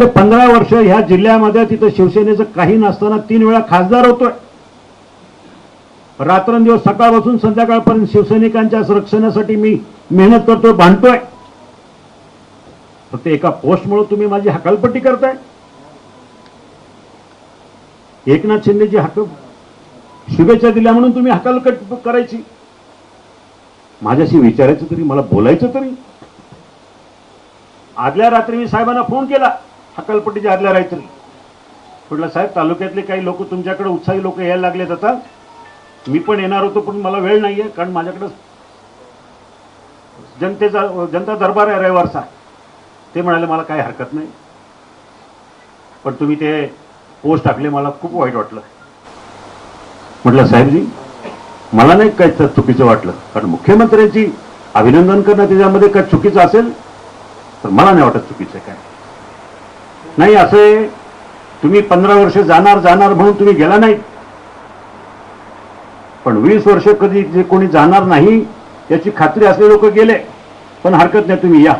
अरे पंधरा वर्ष ह्या जिल्ह्यामध्ये तिथं शिवसेनेचं काही नसताना तीन वेळा खासदार होतोय. रात्रंदिवस सकाळपासून संध्याकाळपर्यंत शिवसैनिकांच्या रक्षणासाठी मी मेहनत करतोय बांधतोय फक्त एका पोस्टमुळे तुम्ही माझी हकालपट्टी करताय. एकनाथ शिंदेची हक शुभेच्छा दिल्या म्हणून तुम्ही हकालपट्टी करायची. माझ्याशी विचारायचं तरी मला बोलायचं तरी. आदल्या रात्री मी साहेबांना फोन केला. हकालपट्टीच्या आदल्या राहायचं म्हटलं साहेब तालुक्यातले काही लोक तुमच्याकडे उत्साही लोक यायला लागलेत आता. मी पण येणार होतो पण मला वेळ नाहीये कारण माझ्याकडे जनतेचा जनता दरबार आहे रविवारचा. ते म्हणाले मला काही हरकत नाही. पण तुम्ही ते पोस्ट टाकले मला खूप वाईट वाटलं. म्हटलं साहेबजी मला नाही काय चुकीचं वाटलं? कारण मुख्यमंत्र्यांची अभिनंदन करणं त्याच्यामध्ये काय चुकीचं असेल? तर मला नाही वाटत चुकीचं काय. नाही असे तुम्ही पंधरा वर्ष जाणार जाणार म्हणून तुम्ही गेला नाही. पण वीस वर्ष कधी जे कोणी जाणार नाही याची खात्री असले लोक गेले पण हरकत नाही तुम्ही या.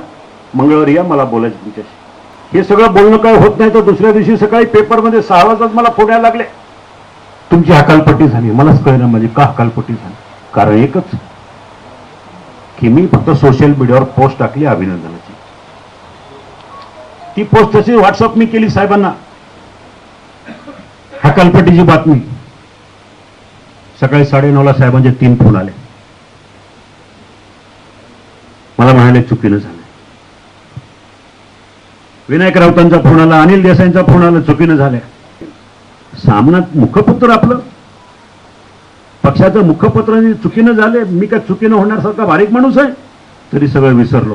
मंगळवारी या मला बोलायचं तुमच्याशी. हे सगळं बोलणं काय होत नाही तर दुसऱ्या दिवशी सकाळी पेपरमध्ये सहा वाजताच मला फोन यायला लागले. तुमची हकालपट्टी झाली मलाच कळलं म्हणजे का हकालपट्टी झाली. कारण एकच की मी फक्त सोशल मीडियावर पोस्ट टाकली अभिनंदनाची. ती पोस्ट तशी व्हॉट्सअप मी केली साहेबांना. हकालपट्टीची बातमी. सकाळी साडेनऊला साहेबांचे तीन फोन आले. मला म्हणाले चुकीनं झालं विनायक राऊतांचा फोन आला अनिल देसाईंचा फोन आला चुकीनं झाल्या. सामनात मुखपत्र आपलं. पक्षाचं मुखपत्र चुकीनं झाले मी काय चुकीनं होण्यासारखा बारीक माणूस आहे? तरी सगळं विसरलो.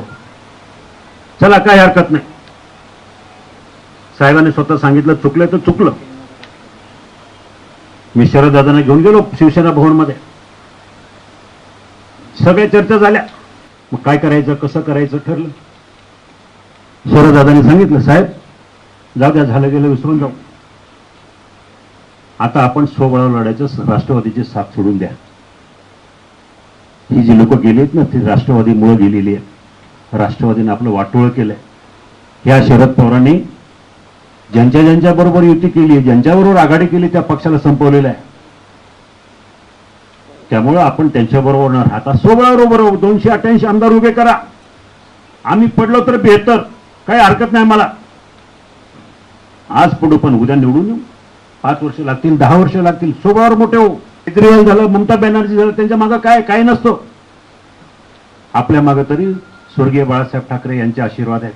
चला काय हरकत नाही. साहेबांनी स्वतः सांगितलं चुकलं तर चुकलं. मी शरददादांना घेऊन गेलो शिवसेना भवनमध्ये. सगळ्या चर्चा झाल्या. मग काय करायचं कसं करायचं ठरलं? शरददादांनी सांगितलं साहेब जाऊ द्या झालं गेलं विसरून जाऊ. आता आपण स्वबळावर लढायचं राष्ट्रवादीची साथ सोडून द्या. ही जी लोक आहेत ना ती राष्ट्रवादीमुळे गेलेली आहेत राष्ट्रवादीने आपलं वाटोळ केलंय. ह्या शरद पवारांनी ज्यांच्या ज्यांच्या बरोबर युती केली ज्यांच्याबरोबर आघाडी केली त्या पक्षाला संपवलेलं आहे. त्यामुळं आपण त्यांच्याबरोबर न राहता सोबळाबरोबर दोनशे अठ्ठ्याऐंशी आमदार उभे करा. आम्ही पडलो तर बेहतर. काही हरकत नाही मला आज पडू पण उद्या निवडून येऊ. पाच वर्ष लागतील दहा वर्ष लागतील. सोबळावर मोठे हो. केजरीवाल झालं ममता बॅनर्जी झालं त्यांच्या मागं काय काय नसतं. आपल्या मागं तरी स्वर्गीय बाळासाहेब ठाकरे यांचे आशीर्वाद आहेत.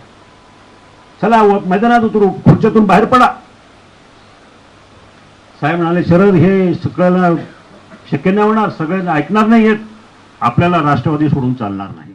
चला मैदानात उतरू. खुर्च्यातून बाहेर पडा. साहेब म्हणाले शरद हे सगळ्याला शक्य नाही होणार. सगळे ऐकणार नाही आहेत आपल्याला राष्ट्रवादी सोडून चालणार नाही.